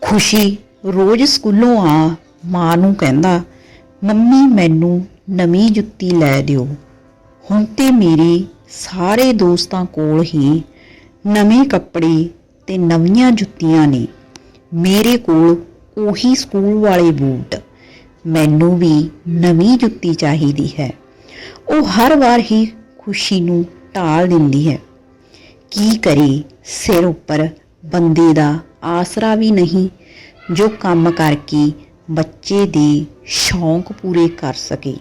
ਖੁਸ਼ੀ ਰੋਜ਼ ਸਕੂਲੋਂ ਆ, ਮਾਂ ਨੂੰ ਕਹਿੰਦਾ, ਮੰਮੀ, ਮੈਨੂੰ ਨਵੀਂ ਜੁੱਤੀ ਲੈ ਦਿਓ। ਹੁਣ ਤੇ ਮੇਰੇ ਸਾਰੇ ਦੋਸਤਾਂ ਕੋਲ ਹੀ ਨਵੇਂ ਕੱਪੜੇ ਤੇ ਨਵੀਆਂ ਜੁੱਤੀਆਂ ਨੇ। ਮੇਰੇ ਕੋਲ ਉਹੀ ਸਕੂਲ ਵਾਲੇ ਬੂਟ। ਮੈਨੂੰ ਵੀ ਨਵੀਂ ਜੁੱਤੀ ਚਾਹੀਦੀ ਹੈ। ਉਹ ਹਰ ਵਾਰ ਹੀ ਖੁਸ਼ੀ ਨੂੰ ਟਾਲ ਦਿੰਦੀ ਹੈ। ਕੀ ਕਰੇ ਸਿਰ ਉੱਪਰ ਬੰਦੇ ਦਾ ਆਸਰਾ ਵੀ ਨਹੀਂ, ਜੋ ਕੰਮ ਕਰਕੇ ਬੱਚੇ ਦੇ ਸ਼ੌਂਕ ਪੂਰੇ ਕਰ ਸਕੇ।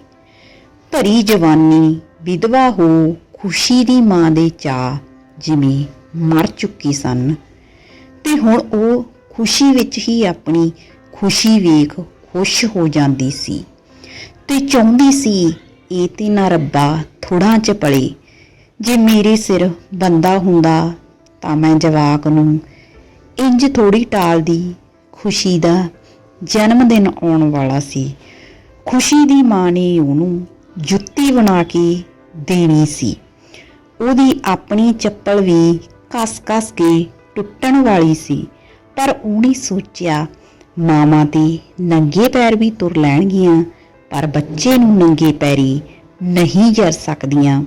ਭਰੀ ਜਵਾਨੀ ਵਿਧਵਾ ਹੋ ਖੁਸ਼ੀ ਦੀ ਮਾਂ ਦੇ ਚਾਹ ਜਿਵੇਂ ਮਰ ਚੁੱਕੀ ਸਨ। ਤੇ ਹੁਣ ਉਹ ਖੁਸ਼ੀ ਵਿੱਚ ਹੀ ਆਪਣੀ ਖੁਸ਼ੀ ਵੇਖ ਖੁਸ਼ ਹੋ ਜਾਂਦੀ ਸੀ। ਤੇ ਚਾਹੁੰਦੀ ਸੀ, ਇਹ ਤੇ ਨਾ ਰੱਬਾ ਥੋੜਾ ਚ ਪਲੇ। ਜੇ ਮੇਰੇ ਸਿਰ ਬੰਦਾ ਹੁੰਦਾ ਤਾਂ ਮੈਂ ਜਵਾਕ ਨੂੰ ਇੰਜ ਥੋੜੀ ਟਾਲਦੀ ਖੁਸ਼ੀ ਦਾ ਜਨਮ ਦਿਨ ਆਉਣ ਵਾਲਾ ਸੀ। ਖੁਸ਼ੀ ਦੀ ਮਾਂ ਨੇ ਉਹਨੂੰ ਜੁੱਤੀ ਬਣਾ ਕੇ ਦੇਣੀ ਸੀ। ਉਹਦੀ ਆਪਣੀ ਚੱਪਲ ਵੀ ਕਸ-ਕਸ ਕੇ ਟੁੱਟਣ ਵਾਲੀ ਸੀ, ਪਰ ਉਹਨੇ ਸੋਚਿਆ ਮਾਵਾਂ ਤੇ ਨੰਗੇ ਪੈਰ ਵੀ ਤੁਰ ਲੈਣਗੀਆਂ, ਪਰ ਬੱਚੇ ਨੂੰ ਨੰਗੇ ਪੈਰੀ ਨਹੀਂ ਜਰ ਸਕਦੀਆਂ।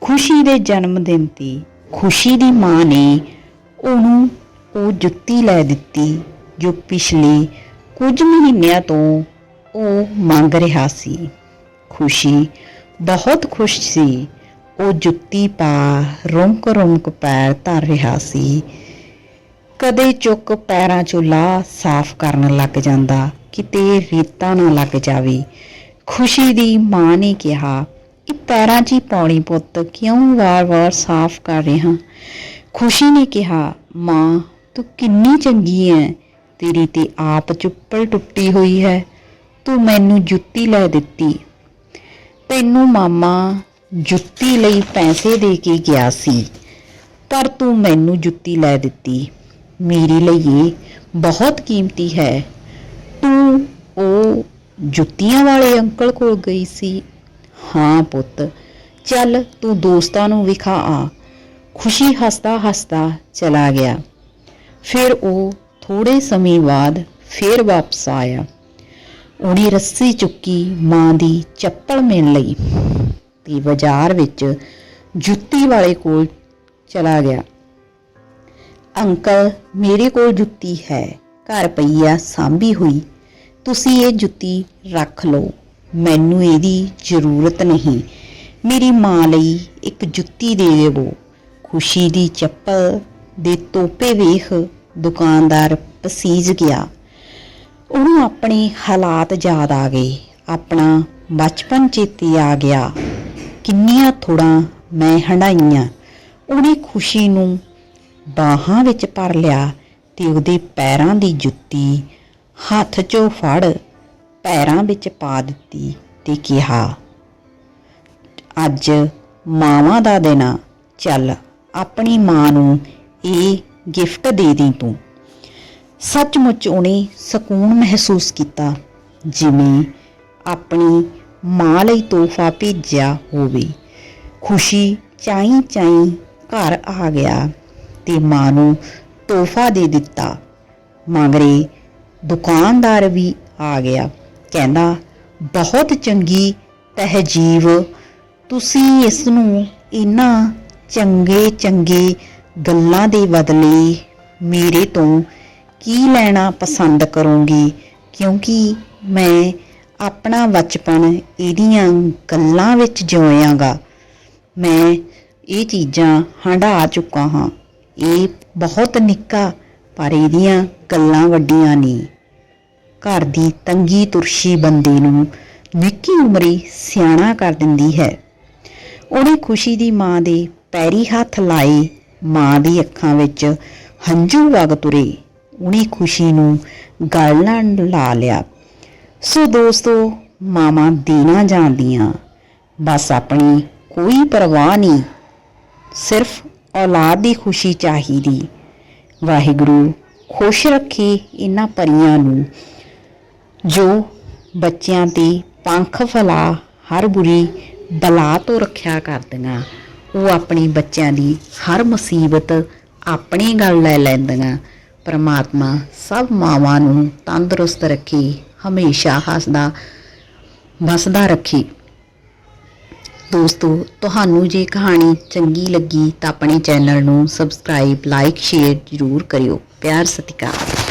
ਖੁਸ਼ੀ ਦੇ ਜਨਮ ਦਿਨ ਤੇ ਖੁਸ਼ੀ ਦੀ ਮਾਂ ਨੇ ਉਹਨੂੰ ਉਹ ਜੁੱਤੀ ਲੈ ਦਿੱਤੀ, ਜੋ ਪਿਛਲੇ ਕੁਝ ਮਹੀਨਿਆਂ ਤੋਂ ਉਹ ਮੰਗ ਰਿਹਾ ਸੀ। ਖੁਸ਼ੀ ਬਹੁਤ ਖੁਸ਼ ਸੀ। ਉਹ ਜੁੱਤੀ ਪਾ ਰੁੰਕ ਰੁੰਕ ਪੈਰ ਧਰ ਰਿਹਾ ਸੀ। ਕਦੇ ਚੁੱਕ ਪੈਰਾਂ ਚੋਂ ਲਾ ਸਾਫ਼ ਕਰਨ ਲੱਗ ਜਾਂਦਾ, ਕਿਤੇ ਰੇਤਾ ਨਾ ਲੱਗ ਜਾਵੇ। ਖੁਸ਼ੀ ਦੀ ਮਾਂ ਨੇ ਕਿਹਾ, ਇਹ ਪੈਰਾਂ 'ਚ ਹੀ ਪਾਉਣੀ ਪੁੱਤ, ਕਿਉਂ ਵਾਰ-ਵਾਰ ਸਾਫ਼ ਕਰ ਰਿਹਾ? ਖੁਸ਼ੀ ਨੇ ਕਿਹਾ, ਮਾਂ ਤੂੰ ਕਿੰਨੀ ਚੰਗੀ ਹੈ ਤੇਰੀ ਤੇ ਆਪ ਚੁੱਪਲ ਟੁੱਟੀ ਹੋਈ ਹੈ। ਤੂੰ ਮੈਨੂੰ ਜੁੱਤੀ ਲੈ ਦਿੱਤੀ। ਤੈਨੂੰ ਮਾਮਾ ਜੁੱਤੀ ਲਈ ਪੈਸੇ ਦੇ ਕੇ ਗਿਆ ਸੀ। ਪਰ ਤੂੰ ਮੈਨੂੰ ਜੁੱਤੀ ਲੈ ਦਿੱਤੀ। ਮੇਰੇ ਲਈ ਇਹ ਬਹੁਤ ਕੀਮਤੀ ਹੈ। ਤੂੰ ਉਹ ਜੁੱਤੀਆਂ ਵਾਲੇ ਅੰਕਲ ਕੋਲ ਗਈ ਸੀ। ਹਾਂ ਪੁੱਤ, ਚੱਲ ਤੂੰ ਦੋਸਤਾਂ ਨੂੰ ਵਿਖਾ ਆ। ਖੁਸ਼ੀ ਹੱਸਦਾ ਹੱਸਦਾ ਚਲਾ ਗਿਆ। ਫਿਰ ਉਹ ਥੋੜੇ ਸਮੇਂ ਬਾਅਦ ਫਿਰ ਵਾਪਸ ਆਇਆ। ਉਹਨੇ ਰੱਸੀ ਚੁੱਕੀ ਮਾਂ ਦੀ ਚੱਪਲ ਮਿਲ ਲਈ ਤੇ ਬਾਜ਼ਾਰ ਵਿੱਚ ਜੁੱਤੀ ਵਾਲੇ ਕੋਲ ਚਲਾ ਗਿਆ। ਅੰਕਲ, ਮੇਰੇ ਕੋਲ ਜੁੱਤੀ ਹੈ। ਘਰ ਪਈ ਆ ਸਾਂਭੀ ਹੋਈ। ਤੁਸੀਂ ਇਹ ਜੁੱਤੀ ਰੱਖ ਲਓ। ਮੈਨੂੰ ਇਹਦੀ ਜ਼ਰੂਰਤ ਨਹੀਂ। ਮੇਰੀ ਮਾਂ ਲਈ ਇੱਕ ਜੁੱਤੀ ਦੇ ਦੇਵੋ। ਖੁਸ਼ੀ ਦੀ ਚੱਪਲ ਦੇ ਤੋਪੇ ਵੇਖ ਦੁਕਾਨਦਾਰ ਪਸੀਜ ਗਿਆ। ਉਹਨੂੰ ਆਪਣੇ ਹਾਲਾਤ ਯਾਦ ਆ ਗਏ। ਆਪਣਾ ਬਚਪਨ ਚੇਤੇ ਆ ਗਿਆ। ਕਿੰਨੀਆਂ ਥੋੜਾਂ ਮੈਂ ਹੰਡਾਈਆਂ ਉਹਨੇ ਖੁਸ਼ੀ ਨੂੰ ਬਾਹਾਂ ਵਿੱਚ ਭਰ ਲਿਆ ਤੇ ਉਹਦੇ ਪੈਰਾਂ ਦੀ ਜੁੱਤੀ ਹੱਥ 'ਚੋਂ ਫੜ ਪੈਰਾਂ ਵਿੱਚ ਪਾ ਦਿੱਤੀ ਤੇ ਕਿਹਾ, ਅੱਜ ਮਾਵਾਂ ਦਾ ਦਿਨ ਚੱਲ, ਆਪਣੀ ਮਾਂ ਨੂੰ ਇਹ ਗਿਫਟ ਦੇ ਦੇ ਤੂੰ। ਸੱਚਮੁੱਚ ਉਹਨੇ ਸਕੂਨ ਮਹਿਸੂਸ ਕੀਤਾ, ਜਿਵੇਂ ਆਪਣੀ ਮਾਂ ਲਈ ਤੋਹਫਾ ਭੇਜਿਆ ਹੋਵੇ। ਖੁਸ਼ੀ ਚਾਈ ਚਾਈ ਘਰ ਆ ਗਿਆ ਤੇ ਮਾਂ ਨੂੰ ਤੋਹਫਾ ਦੇ ਦਿੱਤਾ। ਮਗਰੇ ਦੁਕਾਨਦਾਰ ਵੀ ਆ ਗਿਆ। ਕਹਿੰਦਾ, ਬਹੁਤ ਚੰਗੀ ਤਹਿਜੀਬ। ਤੁਸੀਂ ਇਸ ਨੂੰ ਇਹਨਾਂ ਚੰਗੇ ਚੰਗੇ ਗੱਲਾਂ ਦੇ ਬਦਲੇ ਮੇਰੇ ਤੋਂ ਕੀ ਲੈਣਾ ਪਸੰਦ ਕਰੋਗੇ? ਕਿਉਂਕਿ ਮੈਂ ਆਪਣਾ ਬਚਪਨ ਇਹਦੀਆਂ ਗੱਲਾਂ ਵਿੱਚ ਜਿਉਇਆਗਾ। ਮੈਂ ਇਹ ਚੀਜ਼ਾਂ ਹੰਢਾ ਚੁੱਕਾ ਹਾਂ। ਇਹ ਬਹੁਤ ਨਿੱਕਾ, ਪਰ ਇਹਦੀਆਂ ਗੱਲਾਂ ਵੱਡੀਆਂ ਨੇ। ਘਰ ਦੀ ਤੰਗੀ ਤੁਰਸ਼ੀ ਬੰਦੇ ਨੂੰ ਨਿੱਕੀ ਉਮਰੇ ਸਿਆਣਾ ਕਰ ਦਿੰਦੀ ਹੈ। ਉਹਨੇ ਖੁਸ਼ੀ ਦੀ ਮਾਂ ਦੇ ਪੈਰੀ ਹੱਥ ਲਾਏ ਮਾਂ ਦੀ ਅੱਖਾਂ ਵਿੱਚ ਹੰਝੂ ਵਗ ਤੁਰੇ। ਉਹਨੇ ਖੁਸ਼ੀ ਨੂੰ ਗਲ ਨਾਲ ਲਾ ਲਿਆ। ਸੋ ਦੋਸਤੋ, ਮਾਵਾਂ ਦੇਣਾ ਜਾਣਦੀਆਂ। ਬਸ ਆਪਣੀ ਕੋਈ ਪਰਵਾਹ ਨਹੀਂ। ਸਿਰਫ ਔਲਾਦ ਦੀ ਖੁਸ਼ੀ ਚਾਹੀਦੀ। ਵਾਹਿਗੁਰੂ ਖੁਸ਼ ਰੱਖੇ ਇਹਨਾਂ ਪਰੀਆਂ ਨੂੰ, ਜੋ ਬੱਚਿਆਂ ਤੇ ਪੰਖ ਫਲਾ ਹਰ ਬੁਰੀ ਬਲਾ ਤੋਂ ਰੱਖਿਆ ਕਰਦੀਆਂ। ਉਹ ਆਪਣੇ ਬੱਚਿਆਂ ਦੀ ਹਰ ਮੁਸੀਬਤ ਆਪਣੇ ਗੱਲ ਲੈ ਲੈਂਦੀਆਂ। ਪਰਮਾਤਮਾ ਸਭ ਮਾਵਾਂ ਨੂੰ ਤੰਦਰੁਸਤ ਰੱਖੇ, ਹਮੇਸ਼ਾ ਹੱਸਦਾ, ਵਸਦਾ ਰੱਖੇ। ਦੋਸਤੋ, ਤੁਹਾਨੂੰ ਜੇ ਕਹਾਣੀ ਚੰਗੀ ਲੱਗੀ ਤਾਂ ਆਪਣੇ ਚੈਨਲ ਨੂੰ ਸਬਸਕ੍ਰਾਈਬ, ਲਾਈਕ, ਸ਼ੇਅਰ ਜ਼ਰੂਰ ਕਰਿਓ। ਪਿਆਰ, ਸਤਿਕਾਰ।